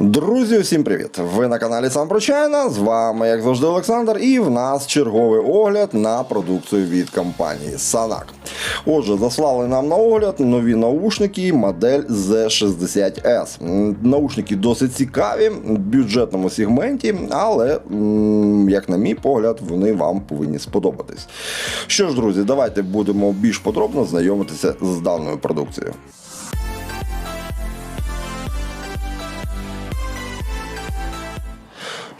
Друзі, усім привіт! Ви на каналі Сам Прочайна. З вами, як завжди, Олександр, і в нас черговий огляд на продукцію від компанії Санак. Отже, заслали нам на огляд нові наушники модель Z60S. Наушники досить цікаві в бюджетному сегменті, але, як на мій погляд, вони вам повинні сподобатись. Що ж, друзі, давайте будемо більш подробно знайомитися з даною продукцією.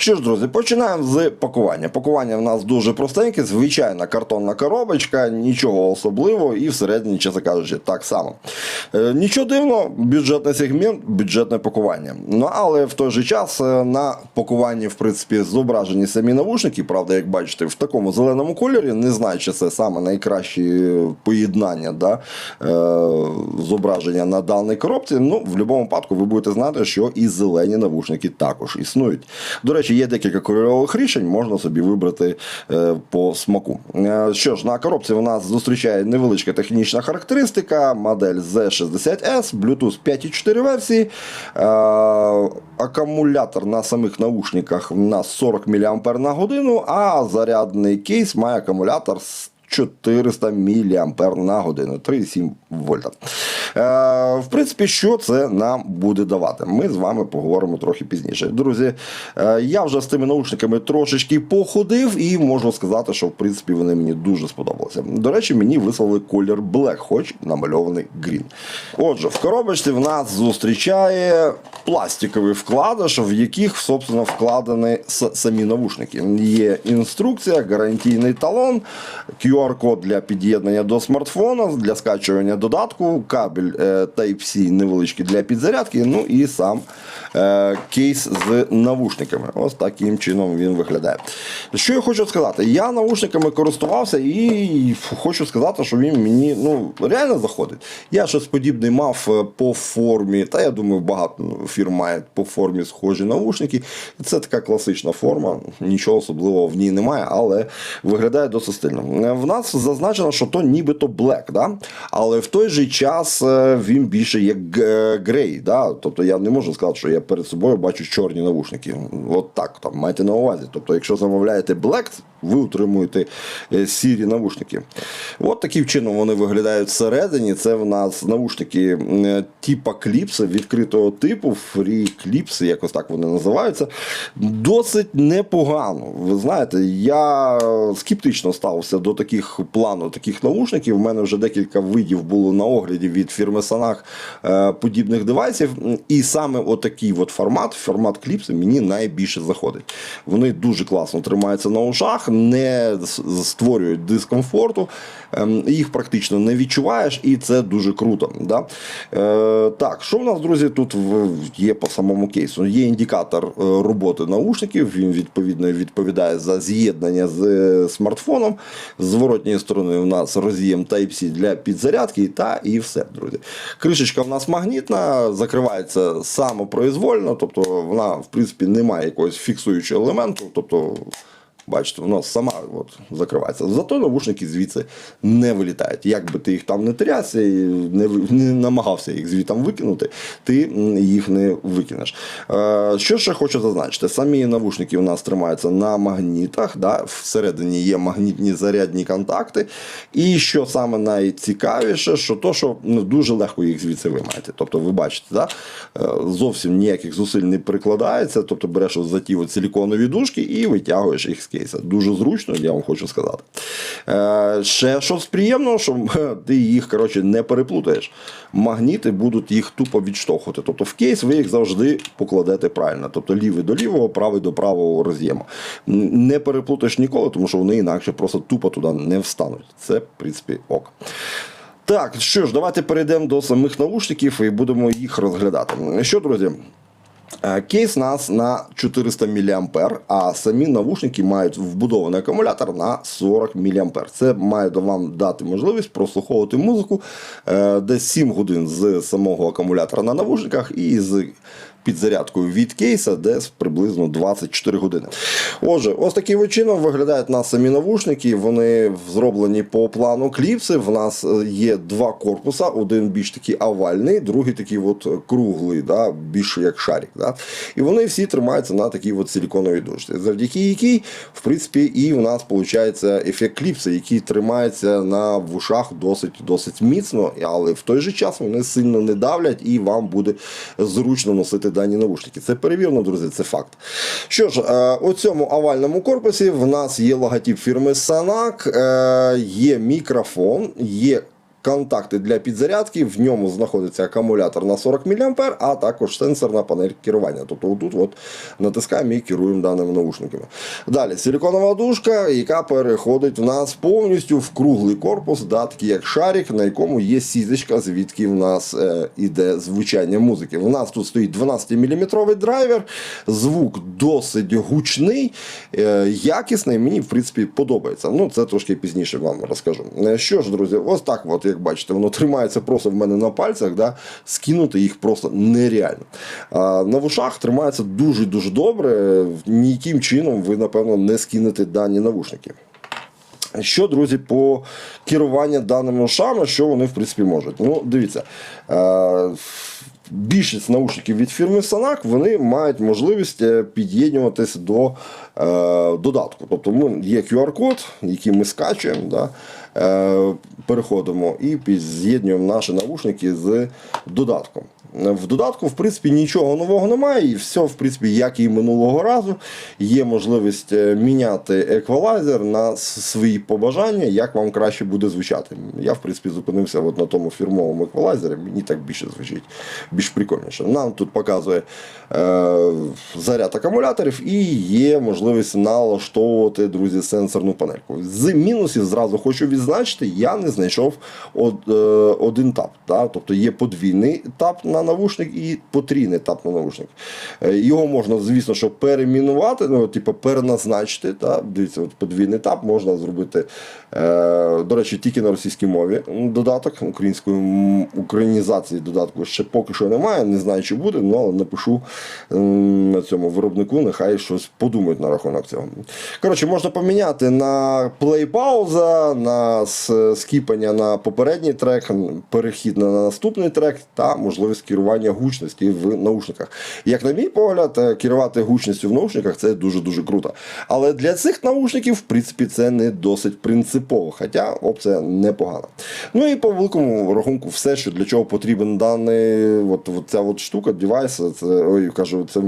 Що ж, друзі, починаємо з пакування. Пакування в нас дуже простеньке, звичайна картонна коробочка, нічого особливого, і всередині, чесно кажучи, так само. Е, нічого дивного, бюджетний сегмент, бюджетне пакування. Ну але в той же час е, на пакуванні, в принципі, зображені самі навушники, правда, як бачите, в такому зеленому кольорі, не знаю, чи це саме найкраще поєднання да, е, зображення на даній коробці. Ну, в будь-якому випадку ви будете знати, що і зелені навушники також існують. До речі, є декілька кольорових рішень, можна собі вибрати е, по смаку. Е, що ж, на коробці в нас зустрічає невеличка технічна характеристика, модель Z60S, Bluetooth 5.4 версії. Е, акумулятор на самих наушниках у нас 40 мАч на годину, а зарядний кейс має акумулятор з 400 мА на годину, 3,7 вольта. Е, в принципі, що це нам буде давати? Ми з вами поговоримо трохи пізніше. Друзі, е, я вже з тими наушниками трошечки походив і можу сказати, що в принципі вони мені дуже сподобалися. До речі, мені вислали колір Black, хоч намальований Green. Отже, в коробочці в нас зустрічає пластиковий вкладиш, в яких, собственно, вкладені самі навушники. Є інструкція, гарантійний талон, QR-код для під'єднання до смартфона, для скачування додатку, кабель е, Type-C невеличкий для підзарядки, ну і сам е, кейс з навушниками. Ось таким чином він виглядає. Що я хочу сказати? Я навушниками користувався і хочу сказати, що він мені ну, реально заходить. Я щось подібне мав е, по формі, та я думаю, багато фірм має по формі схожі навушники. Це така класична форма, нічого особливого в ній немає, але виглядає досить стильно. Е, нас зазначено, що то нібито black, да? але в той же час е, він більше як грей. Да? Тобто я не можу сказати, що я перед собою бачу чорні навушники. От так там майте на увазі. Тобто, якщо замовляєте black, ви отримуєте е, сірі навушники. От таким чином вони виглядають всередині. Це в нас навушники типа кліпси відкритого типу, фрі кліпси, якось так вони називаються. Досить непогано. Ви знаєте, я скептично ставився до таких плану, таких навушників. У мене вже декілька видів було на огляді від фірми Санах е, подібних девайсів. І саме отакий от формат, формат кліпси, мені найбільше заходить. Вони дуже класно тримаються на ушах, не створюють дискомфорту, ем, їх практично не відчуваєш, і це дуже круто. Да? Е, так, що в нас, друзі, тут є по самому кейсу? Є індикатор е, роботи наушників, він відповідно відповідає за з'єднання з е, смартфоном. З зворотньої сторони у нас роз'єм Type-C для підзарядки, та і все, друзі. Кришечка в нас магнітна, закривається самопроізвольно, тобто вона, в принципі, не має якогось фіксуючого елементу. тобто Бачите, воно сама от, закривається. Зато навушники звідси не вилітають. Як би ти їх там не трясся і не, не намагався їх звідти викинути, ти їх не викинеш. Е, що ще хочу зазначити? Самі навушники у нас тримаються на магнітах. Да? Всередині є магнітні зарядні контакти. І що саме найцікавіше, що то, що ну, дуже легко їх звідси виймаєте. Тобто, ви бачите, да? Е, зовсім ніяких зусиль не прикладається. Тобто береш за ті силіконові дужки і витягуєш їх з кейса. Дуже зручно, я вам хочу сказати. Е, ще щось приємного, що ти їх коротше, не переплутаєш. Магніти будуть їх тупо відштовхувати. Тобто в кейс ви їх завжди покладете правильно. Тобто лівий до лівого, правий до правого роз'єму. Не переплутаєш ніколи, тому що вони інакше просто тупо туди не встануть. Це, в принципі, ок. Так, що ж, давайте перейдемо до самих наушників і будемо їх розглядати. Що, друзі? Е, Кейс нас на 400 мА, а самі навушники мають вбудований акумулятор на 40 мА. Це має вам дати можливість прослуховувати музику е, десь 7 годин з самого акумулятора на навушниках і з підзарядкою від кейса, десь приблизно 24 години. Отже, ось таким чином виглядають нас самі навушники. Вони зроблені по плану кліпси. В нас е, є два корпуса: один більш такий овальний, другий такий от круглий, да, більш як шарик. Да. І вони всі тримаються на такій от силіконовій дошці, завдяки якій, в принципі, і у нас виходить ефект кліпси, який тримається на вушах досить досить міцно, але в той же час вони сильно не давлять і вам буде зручно носити дані навушники. Це перевірно, друзі, це факт. Що ж, е, у цьому овальному корпусі в нас є логотип фірми Sanak, е, є мікрофон, є. Контакти для підзарядки, в ньому знаходиться акумулятор на 40 мА, а також сенсорна панель керування. Тобто отут от натискаємо і керуємо даними наушниками. Далі силіконова дужка, яка переходить в нас повністю в круглий корпус, да, такий як шарик, на якому є сіточка, звідки в нас е, іде звучання музики. В нас тут стоїть 12-мм драйвер, звук досить гучний, е, якісний. Мені, в принципі, подобається. Ну, це трошки пізніше вам розкажу. Е, Що ж, друзі, ось так, от, як бачите, воно тримається просто в мене на пальцях, да, скинути їх просто нереально. А на вушах тримається дуже-дуже добре. Ніяким чином ви, напевно, не скинете дані навушники. Що, друзі, по керуванню даними ушами, що вони в принципі можуть? Ну, дивіться. Е- Більшість наушників від фірми Sanak вони мають можливість під'єднюватися під'єднуватись до е, додатку. Тобто ну, є QR-код, який ми скачуємо, да, е, переходимо і з'єднуємо наші наушники з додатком. В додатку, в принципі, нічого нового немає, і все, в принципі, як і минулого разу, є можливість е, міняти еквалайзер на свої побажання, як вам краще буде звучати. Я, в принципі, зупинився от на тому фірмовому еквалайзері, мені так більше звучить, більш прикольніше. Нам тут показує е, заряд акумуляторів і є можливість налаштовувати, друзі, сенсорну панельку. З мінусів зразу хочу відзначити, я не знайшов од, е, один тап. Да? Тобто є подвійний тап на навушник і потрійний тап на навушник. Е, Його можна, звісно, що перемінувати, ну, типу, переназначити. Да? Дивіться, от подвійний тап можна зробити, е, до речі, тільки на російській мові додаток. Української українізації додатку ще поки що немає, не знаю, чи буде, ну, але напишу на цьому виробнику, нехай щось подумають на рахунок цього. Коротше, можна поміняти на плей-пауза, на скіпання на попередній трек, перехід на наступний трек та можливість керування гучності в наушниках. Як на мій погляд, е, керувати гучністю в наушниках це дуже-дуже круто. Але для цих наушників, в принципі, це не досить принципово, хоча опція непогана. Ну і по великому рахунку, все, що для чого потрібен даний, от, от ця от штука, девайс, це, ой, кажу, це,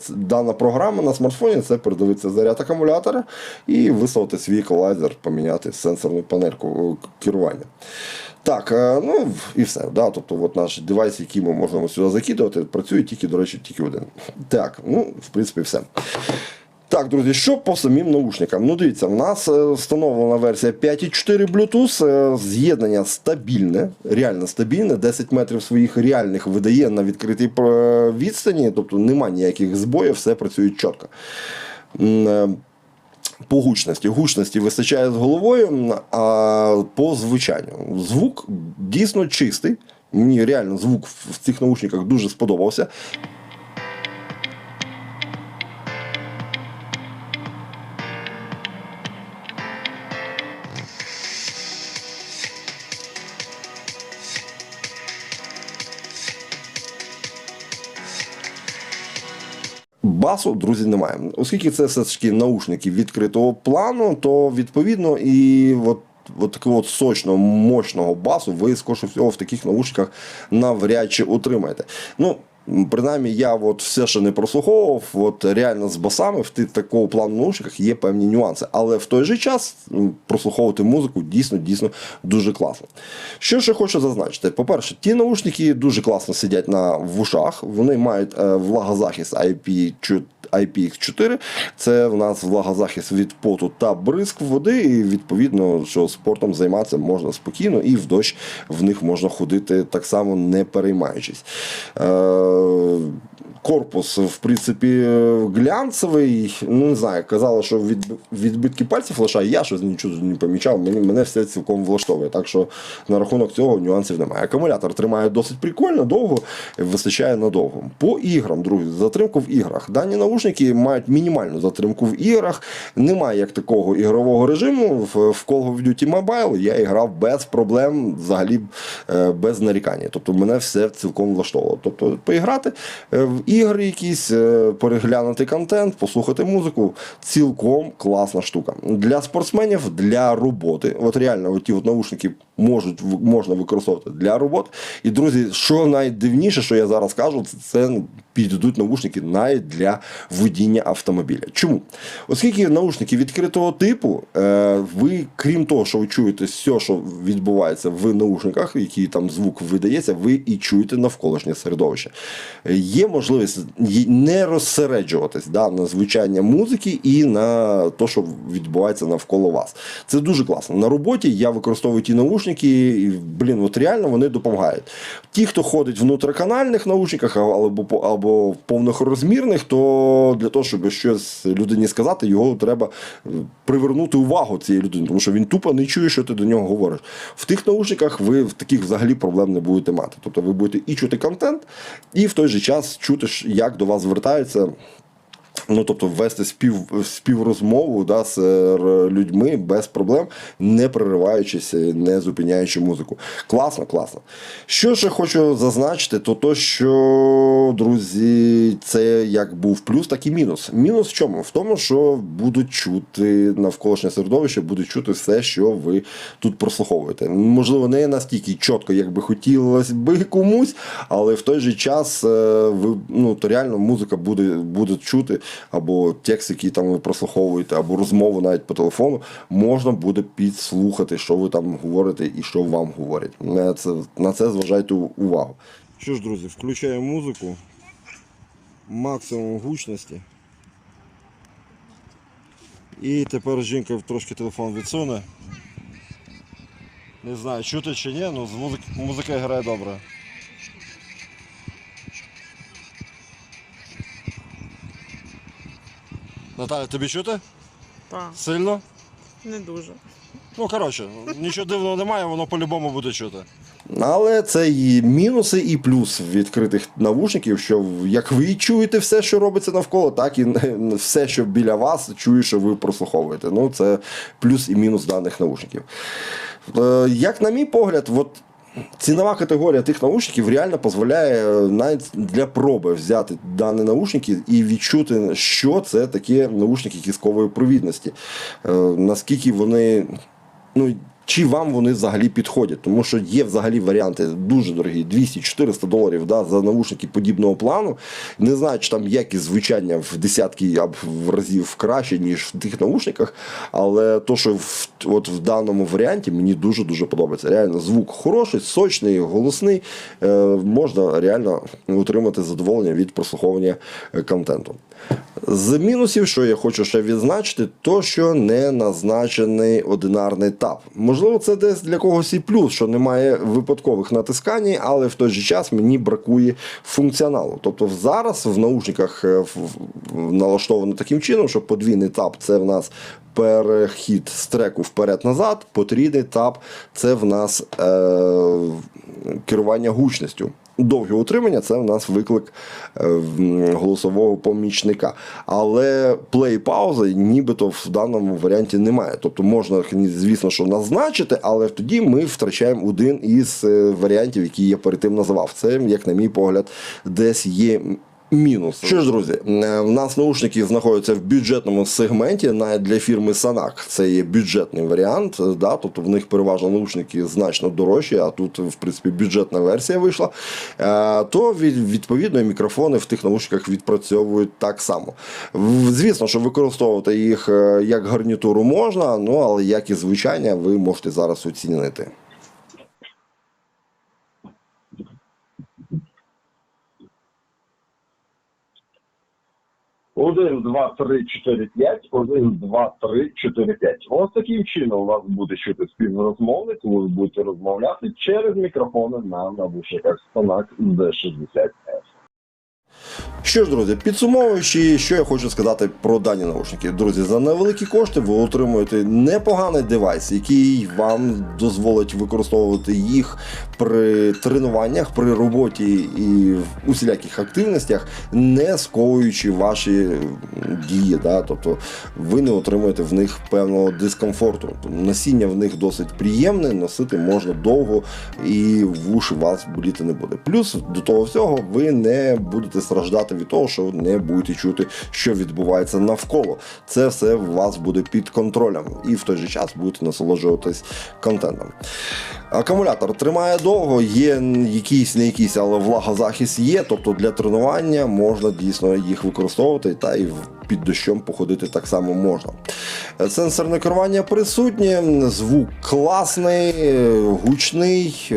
це дана програма на смартфоні, це передивитися заряд акумулятора і виставити свій еквалайзер, поміняти сенсорну панельку е, керування. Так, е, ну і все. Да? Тобто, от наш девайс, який ми можемо сюди закидувати, працює тільки, до речі, тільки один. Так, ну, в принципі, все. Так, друзі, що по самим наушникам? Ну, дивіться, в нас е, встановлена версія 5.4 Bluetooth, е, з'єднання стабільне, реально стабільне, 10 метрів своїх реальних видає на відкритій відстані, тобто немає ніяких збоїв, все працює чітко. По гучності. Гучності вистачає з головою, а по звучанню. Звук дійсно чистий. Мені реально звук в цих наушниках дуже сподобався. Басу, друзі, немає. Оскільки це все ж таки наушники відкритого плану, то відповідно і от. От такого от сочного, мощного басу ви, скоріше всього, в таких наушниках навряд чи отримаєте. Ну, принаймні, я от все, ще не прослуховував, от реально з басами в такого плану наушниках є певні нюанси. Але в той же час прослуховувати музику дійсно дійсно дуже класно. Що ще хочу зазначити? По-перше, ті наушники дуже класно сидять на вушах, вони мають е, влагозахист IP IPX4. Це в нас влагозахист від поту та бризк води, і відповідно, що спортом займатися можна спокійно, і в дощ в них можна ходити так само не переймаючись. Е, Корпус, в принципі, глянцевий. Ну, не знаю, казали, що від, відбитки пальців лишає. Я щось нічого не помічав. Мені, мене все цілком влаштовує. Так що на рахунок цього нюансів немає. Акумулятор тримає досить прикольно, довго, вистачає надовго. По іграм, друзі, затримку в іграх. Дані наушники мають мінімальну затримку в іграх. Немає як такого ігрового режиму. В, Call of Duty Mobile я грав без проблем, взагалі е, без нарікання. Тобто мене все цілком влаштовувало. Тобто поіграти е, в ігри якісь, е, переглянути контент, послухати музику. Цілком класна штука. Для спортсменів, для роботи. От реально, от ті от наушники можуть можна використовувати для роботи. І друзі, що найдивніше, що я зараз кажу, це підійдуть наушники навіть для водіння автомобіля. Чому? Оскільки наушники відкритого типу, е, ви, крім того, що ви чуєте все, що відбувається в наушниках, який там звук видається, ви і чуєте навколишнє середовище. Є можливість не розсереджуватись да, на звучання музики і на те, що відбувається навколо вас. Це дуже класно. На роботі я використовую ті наушники, і, блін, от реально вони допомагають. Ті, хто ходить в внутриканальних наушниках або, або в повнорозмірних, то для того, щоб щось людині сказати, його треба е, привернути увагу цієї людини, тому що він тупо не чує, що ти до нього говориш. В тих наушниках ви в таких взагалі проблем не будете мати. Тобто ви будете і чути контент, і в той же час чути, як до вас звертаються. Ну, тобто ввести спів, співрозмову да, з е, людьми без проблем, не перериваючись, не зупиняючи музику. Класно, класно. Що ще хочу зазначити, то то, що, друзі, це як був плюс, так і мінус. Мінус в чому? В тому, що будуть чути навколишнє середовище, будуть чути все, що ви тут прослуховуєте. Можливо, не настільки чітко, як би хотілося би комусь, але в той же час е, ви ну, то реально музика буде, буде чути, або текст, який там ви прослуховуєте, або розмову навіть по телефону, можна буде підслухати, що ви там говорите і що вам говорять. На це, на це зважайте увагу. Що ж, друзі, включаємо музику. Максимум гучності. І тепер жінка трошки телефон відсуне. Не знаю, чути чи ні, але музика, грає добре. Наталя, тобі чути? Так, Сильно? не дуже. Ну, коротше, нічого дивного немає, воно по-любому буде чути. Але це і мінуси, і плюс відкритих навушників, що як ви чуєте все, що робиться навколо, так і все, що біля вас, чує, що ви прослуховуєте. Ну, це плюс і мінус даних навушників. Е, Як на мій погляд, от Цінова категорія тих наушників реально дозволяє е, навіть для проби взяти дані наушники і відчути, що це таке наушники кіскової провідності. Е, Наскільки вони. Ну, чи вам вони взагалі підходять, тому що є взагалі варіанти дуже дорогі, 200-400 доларів да, за наушники подібного плану. Не знаю, чи там якість звучання в десятки або в разів краще, ніж в тих наушниках, але то, що в, от в даному варіанті мені дуже-дуже подобається. Реально, звук хороший, сочний, голосний. Е, можна реально отримати задоволення від прослуховування е, контенту. З мінусів, що я хочу ще відзначити, то що не назначений одинарний тап. Можливо, це десь для когось і плюс, що немає випадкових натискань, але в той же час мені бракує функціоналу. Тобто зараз в наушниках е, налаштовано таким чином, що подвійний тап це в нас перехід з треку вперед-назад, потрійний тап це в нас е, керування гучністю. Довге утримання це в нас виклик е, голосового помічника. Але плей-паузи нібито в даному варіанті немає. Тобто можна, звісно, що назначити, але тоді ми втрачаємо один із е, варіантів, який я перед тим називав. Це, як на мій погляд, десь є. Мінус. Що ж, друзі, е, в нас наушники знаходяться в бюджетному сегменті, навіть для фірми Санак. Це є бюджетний варіант, е, да, тобто в них переважно наушники значно дорожчі, а тут, в принципі, бюджетна версія вийшла. Е, То відповідно мікрофони в тих наушниках відпрацьовують так само. Звісно, що використовувати їх як гарнітуру можна, ну але як і звучання ви можете зараз оцінити. 1, 2, 3, 4, 5, 1, 2, 3, 4, 5. Ось таким чином у вас буде чути співрозмовник, ви будете розмовляти через мікрофони на навушниках Sonax D60S. Що ж, друзі, підсумовуючи, що я хочу сказати про дані наушники. Друзі, за невеликі кошти ви отримуєте непоганий девайс, який вам дозволить використовувати їх при тренуваннях, при роботі і в усіляких активностях, не сковуючи ваші дії. Да? Тобто ви не отримуєте в них певного дискомфорту. Тобто Носіння в них досить приємне, носити можна довго і в уші вас боліти не буде. Плюс до того всього ви не будете страждати від того, що не будете чути, що відбувається навколо. Це все у вас буде під контролем, і в той же час будете насолоджуватись контентом. Акумулятор тримає довго, є якийсь не якийсь, але влагозахист є. Тобто для тренування можна дійсно їх використовувати, та і під дощом походити так само можна. Е, Сенсорне керування присутнє, звук класний, гучний.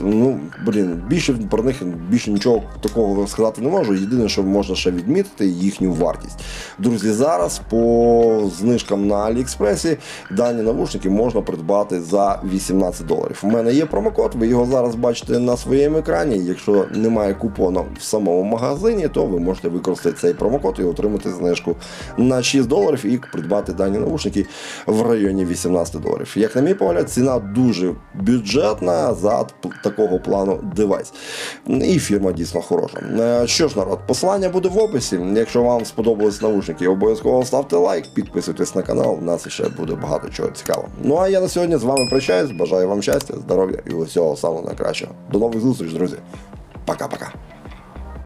Ну, блін, більше про них більше нічого такого сказати не можу. Єдине, що можна ще відмітити, їхню вартість. Друзі, зараз по знижкам на Аліекспресі дані навушники можна придбати за 18 доларів. У мене є промокод, ви його зараз бачите на своєму екрані. Якщо немає купону в самому магазині, то ви можете використати цей промокод і отримати знижку на 6 доларів і придбати дані навушники в районі 18 доларів. Як на мій погляд, ціна дуже бюджетна за такого плану девайс. І фірма дійсно хороша. Е, Що ж, народ, посилання буде в описі. Якщо вам сподобались навушники, обов'язково ставте лайк, підписуйтесь на канал. У нас ще буде багато чого цікавого. Ну а я на сьогодні з вами прощаюсь. Бажаю вам щастя, здоров'я і усього самого найкращого. До нових зустріч, друзі. Пока-пока.